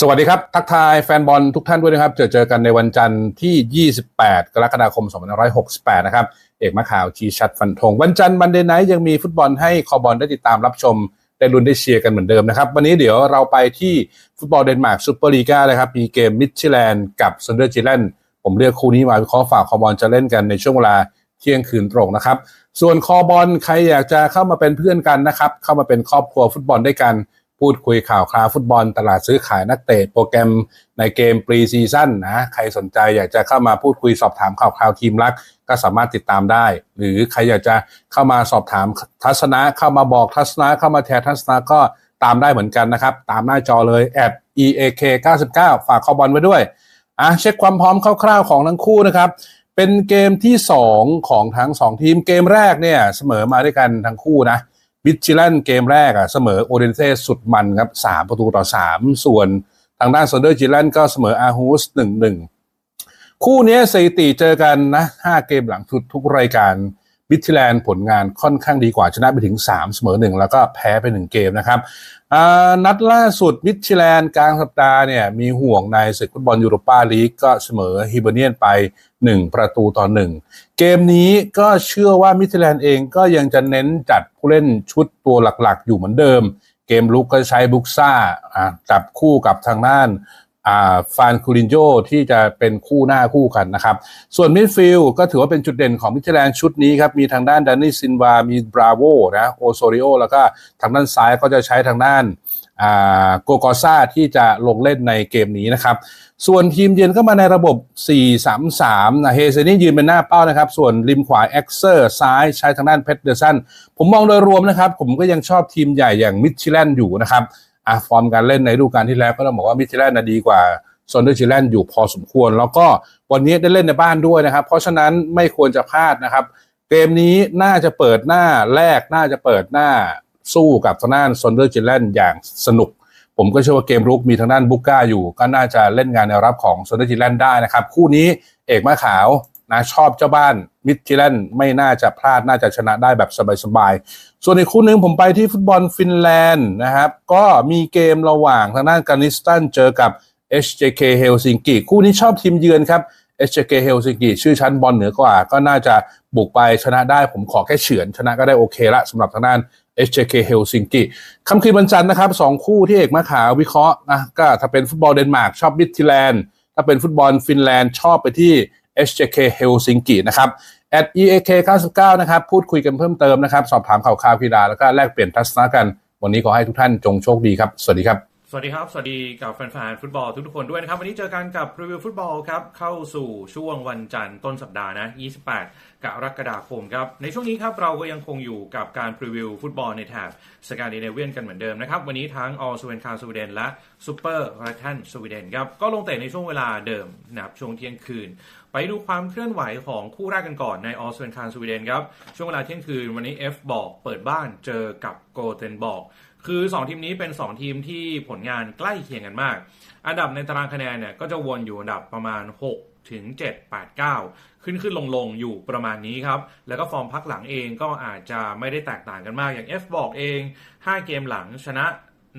สวัสดีครับ ทักทายแฟนบอลทุกท่านด้วยนะครับ เจอเจอกันในวันจันทร์ที่ 28 กรกฎาคม 2568 นะครับ เอกมะข่าวชีชัดฟันธงวันจันทร์มันเดย์ไนท์ยังมีฟุตบอลให้คอบอลได้ติดตามรับชม ได้ลุ้นได้เชียร์กันเหมือนเดิมนะครับ วันนี้เดี๋ยวเราไปที่ฟุตบอลเดนมาร์กซูเปอร์ลีกานะครับ มีเกมมิดชิแลนด์กับซันเดอร์จิแลนด์ผมเลือกคู่นี้มาวิเคราะห์ฝากคอบอลจะเล่นกันในช่วงเวลาเที่ยงคืนตรงนะครับ ส่วนคอบอลใครอยากจะเข้ามาเป็นเพื่อนกันนะครับเข้ามาเป็นครอบครัวฟุตบอลด้วยกัน พูดคุยข่าวคราวฟุตบอลตลาดซื้อขายนักเตะโปรแกรมในเกมปรีซีซั่นนะ ใครสนใจอยากจะเข้ามาพูดคุยสอบถามข่าวคราวทีมรัก ก็สามารถติดตามได้ หรือใครอยากจะเข้ามาสอบถามทัศนะเข้ามาบอกทัศนะเข้ามาแชร์ทัศนะก็ตามได้เหมือนกันนะครับ ตามหน้าจอเลยแอด eak 99ฝากคอบอลไว้ด้วยอะเช็คความพร้อมคร่าวๆของทั้งคู่นะครับเป็นเกมที่ 2 ของทั้ง 2 ทีมเกมแรกเนี่ยเสมอมาด้วยกันทั้งคู่นะ มิชิลันเกมแรกอะเสมอโอเดนเซสุดมันครับสามประตูต่อสามส่วนทางด้านซอนเดอร์จิลันก็เสมออาฮูสหนึ่งหนึ่งคู่นี้สถิติเจอกันนะห้าเกมหลังทุกทุกรายการมิดชิแลนด์ผลงานค่อนข้างดีกว่าชนะไปถึง 3 เสมอ 1 แล้วก็แพ้ไป 1 เกมนะครับ นัดล่าสุดมิชิแลนด์กลางสัปดาห์เนี่ยมีห่วงในศึกฟุตบอลยูโรปาลีกก็เสมอฮิเบเนียนไป 1 ประตูต่อ 1 เกมนี้ก็เชื่อว่ามิชิแลนด์เองก็ยังจะเน้นจัดผู้เล่นชุดตัวหลักๆ อยู่เหมือนเดิม เกมลุกก็ใช้บุกซ่าจับคู่กับทางด้านอ่า ฟานคูรินโยที่จะเป็นคู่หน้าคู่กันนะครับ ส่วนมิดฟิลก็ถือว่าเป็นจุดเด่นของมิดฟิลด์ชุดนี้ครับ มีทางด้านดานิซินวา มีบราโวนะโอโซริโอแล้วก็ทางด้านซ้ายก็จะใช้ทางด้านอ่าโกกอซาที่จะลงเล่นในเกมนี้นะครับ ส่วนทีมเยือนก็มาในระบบ 4-3-3 นะเฮเซนี่ยืนเป็นหน้าเป้านะครับ ส่วนริมขวาเอ็กเซอร์ซ้ายใช้ทางด้านเพชรเดอร์สันผมมองโดยรวมนะครับ ผมก็ยังชอบทีมใหญ่อย่างมิชิแลนอยู่นะครับ อะฟอร์มการเล่นในฤดูกาลที่แล้วก็ต้องบอกว่ามิชิแลนด์นะดีกว่าซอนเดอร์ชิแลนด์อยู่พอสมควร แล้วก็วันนี้ได้เล่นในบ้านด้วยนะครับ เพราะฉะนั้นไม่ควรจะพลาดนะครับ เกมนี้น่าจะเปิดหน้าแรกน่าจะเปิดหน้าสู้กับทางด้านซอนเดอร์จิแลนด์อย่างสนุก ผมก็เชื่อว่าเกมรุกมีทางด้านบุก้าอยู่ ก็น่าจะเล่นงานแนวรับของซอนเดอร์จิแลนด์ได้นะครับ คู่นี้เอกมาขาว นะชอบเจ้าบ้านมิดจิแลนด์ไม่น่าจะพลาดน่าจะชนะได้แบบสบายๆ ส่วนอีกคู่หนึ่งผมไปที่ฟุตบอลฟินแลนด์นะครับ ก็มีเกมระหว่างทางด้านกานิสตันเจอกับ HJK Helsinki คู่นี้ชอบทีมเยือนครับ HJK Helsinki ชื่อชั้นบอลเหนือกว่า ก็น่าจะบุกไปชนะได้ผมขอแค่เฉือน ชนะก็ได้โอเคละสำหรับทางด้าน HJK Helsinki คำคืนวันจันทร์นะครับสองคู่ที่เอกมาขาววิเคราะห์นะก็ถ้าเป็นฟุตบอลเดนมาร์กชอบมิดทิแลนด์ถ้าเป็นฟุตบอลฟินแลนด์ชอบไปที่ HJK Helsinki นะครับ at eak 99นะครับ พูดคุยกันเพิ่มเติมนะครับ สอบถามข่าวคราวกีฬาแล้วก็แลกเปลี่ยนทัศนะกัน วันนี้ขอให้ทุกท่านจงโชคดีครับ สวัสดีครับ สวัสดีครับ สวัสดีกับแฟนๆฟุตบอลทุกๆคนด้วยนะครับ วันนี้เจอกันกับรีวิวฟุตบอลครับ เข้าสู่ช่วงวันจันทร์ต้นสัปดาห์นะ 28 กรกฎาคมครับ ในช่วงนี้ครับเราก็ยังคงอยู่กับการรีวิวฟุตบอลในแถบสกาดิเนเวียนกันเหมือนเดิมนะครับ วันนี้ทั้งออสเวนคาสวีเดนและซูเปอร์ไรทันสวีเดนครับ ก็ลงเตะในช่วงเวลาเดิมนะครับช่วงเที่ยงคืน ไปดูความเคลื่อนไหวของคู่แรกกันก่อนในออสเวนคาสวีเดนครับช่วงเวลาเที่ยงคืนวันนี้ F บอกเปิดบ้านเจอกับโกเทนบอก คือ 2 ทีมนี้เป็น 2 ทีมที่ผลงานใกล้เคียงกันมาก อันดับในตารางคะแนนเนี่ยก็จะวนอยู่อันดับประมาณ 6 ถึง 7 8 9 ขึ้นขึ้นลงลงอยู่ประมาณนี้ครับ แล้วก็ฟอร์มพักหลังเองก็อาจจะไม่ได้แตกต่างกันมากอย่าง F บอกเอง 5 เกมหลังชนะ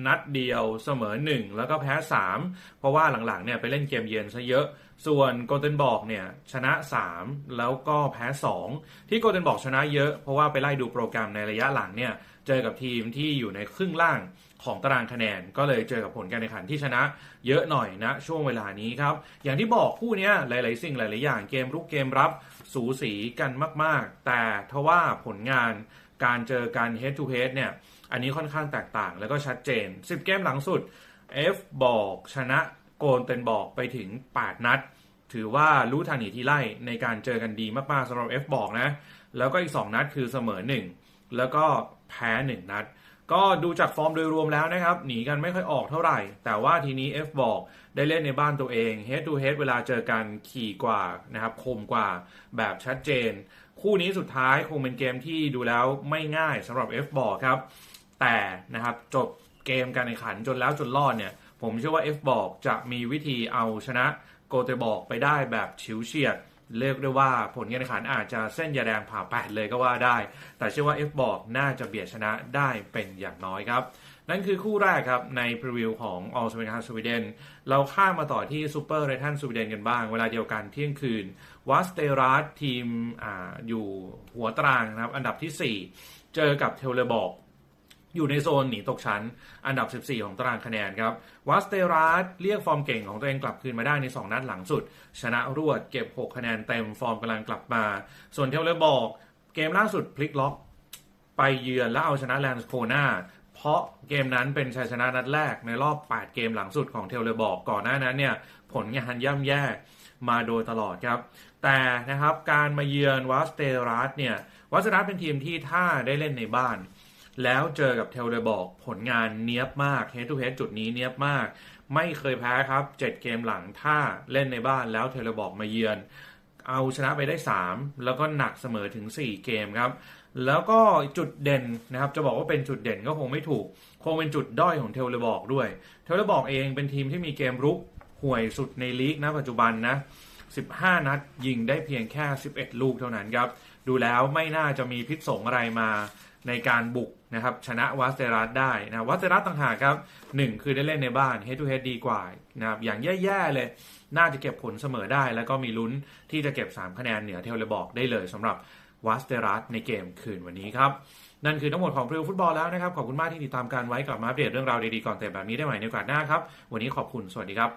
นัดเดียวเสมอ 1 แล้วก็แพ้ 3 เพราะว่าหลังๆเนี่ยไปเล่นเกมเยือนซะเยอะ ส่วนโกลเด้นบอกเนี่ยชนะ 3 แล้วก็แพ้ 2 ที่โกลเด้นบอกชนะเยอะเพราะว่าไปไล่ดูโปรแกรมในระยะหลังเนี่ยเจอกับทีมที่อยู่ในครึ่งล่างของตารางคะแนนก็เลยเจอกับผลการแข่งขันที่ชนะเยอะหน่อยนะ ช่วงเวลานี้ครับ อย่างที่บอกคู่นี้หลาย ๆ สิ่งหลาย ๆ อย่างเกมรุกเกมรับสูสีกันมาก ๆ แต่ทว่าผลงาน การเจอกัน head to head เนี่ย อันนี้ค่อนข้างแตกต่างแล้วก็ชัดเจน 10 เกมหลังสุด F บอกชนะโกลเตนบอกไปถึง 8 นัด ถือว่ารู้ทางหนีที่ไล่ในการเจอกันดีมากๆสำหรับ F บอกนะ แล้วก็อีก 2 นัดคือเสมอ 1 แล้วก็แพ้ 1 นัด ก็ดูจากฟอร์มโดยรวมแล้วนะครับ หนีกันไม่ค่อยออกเท่าไหร่ แต่ว่าทีนี้ F บอกได้เล่นในบ้านตัวเอง head to head เวลาเจอกันขี่กว่านะครับคมกว่าแบบชัดเจนคู่นี้สุดท้ายคงเป็นเกมที่ดูแล้วไม่ง่ายสำหรับ F บอกครับ แต่นะครับจบเกมการแข่งขันจนแล้วจนรอดเนี่ย ผมเชื่อว่า F บอกจะมีวิธีเอาชนะโกเตบอกไปได้แบบฉิวเฉียดเรียกได้ว่าผลการแข่งขันอาจจะเส้นยาแดงผ่าแปดเลยก็ว่าได้ แต่เชื่อว่า F บอกน่าจะเบียดชนะได้เป็นอย่างน้อยครับ นั่นคือคู่แรกครับในพรีวิวของออลสเปนฮาสวีเดนเราข้ามมาต่อที่ซูเปอร์เรทันสวีเดนกันบ้าง เวลาเดียวกันเที่ยงคืน วัสเตรัสทีมอ่าอยู่หัวตารางนะครับ อันดับที่ 4 เจอกับเทเลบอกอยู่ในโซนหนีตกชั้น อันดับ 14 ของตารางคะแนนครับวัสเตรัสเรียกฟอร์มเก่งของตัวเองกลับคืนมาได้ใน 2 นัดหลังสุด ชนะรวดเก็บ 6 คะแนนเต็มฟอร์มกำลังกลับมา ส่วนเทเลบอกเกมล่าสุดพลิกล็อก ไปเยือนแล้วเอาชนะแลนด์โคนาเพราะเกมนั้นเป็นชัยชนะนัดแรกในรอบ 8 เกมหลังสุดของเทเลบอกก่อนหน้านั้นเนี่ยผลงานย่ำแย่ มาโดยตลอดครับ แต่นะครับการมาเยือนวัสเตรัสเนี่ยวัสเตรัสเป็นทีมที่ถ้าได้เล่นในบ้าน แล้วเจอกับเทลเลบอกผลงานเนี้ยบมากเฮดทูเฮดจุดนี้เนี้ยบมาก ไม่เคยแพ้ครับ 7 เกมหลังถ้าเล่นในบ้านแล้วเทลเลบอกมาเยือน เอาชนะไปได้ 3 แล้วก็หนักเสมอถึง 4 เกมครับแล้วก็จุดเด่นนะครับจะบอกว่าเป็นจุดเด่นก็คงไม่ถูก คงเป็นจุดด้อยของเทเลบอกด้วย เทเลบอกเองเป็นทีมที่มีเกมรุก ห่วยสุดในลีกนะปัจจุบันนะ 15 นัดยิงได้เพียงแค่ 11 ลูกเท่านั้นครับ ดูแล้วไม่น่าจะมีพิษสงอะไรมาในการบุกนะครับชนะวัสเตรัสได้นะวัสเตรัสต่างหากครับ 1 คือได้เล่นในบ้าน head to head ดีกว่านะครับอย่างแย่ๆเลย น่าจะเก็บผลเสมอได้ แล้วก็มีลุ้นที่จะเก็บ 3 คะแนนเหนือเทเลบอกได้เลยสำหรับวัสเตรัสในเกมคืนวันนี้ครับ นั่นคือทั้งหมดของพรีวิวฟุตบอลแล้วนะครับ ขอบคุณมากที่ติดตามการไว้กลับมาอัปเดตเรื่องราวดีๆก่อนเตะแบบนี้ได้ใหม่ในโอกาสหน้าครับ วันนี้ขอบคุณสวัสดีครับ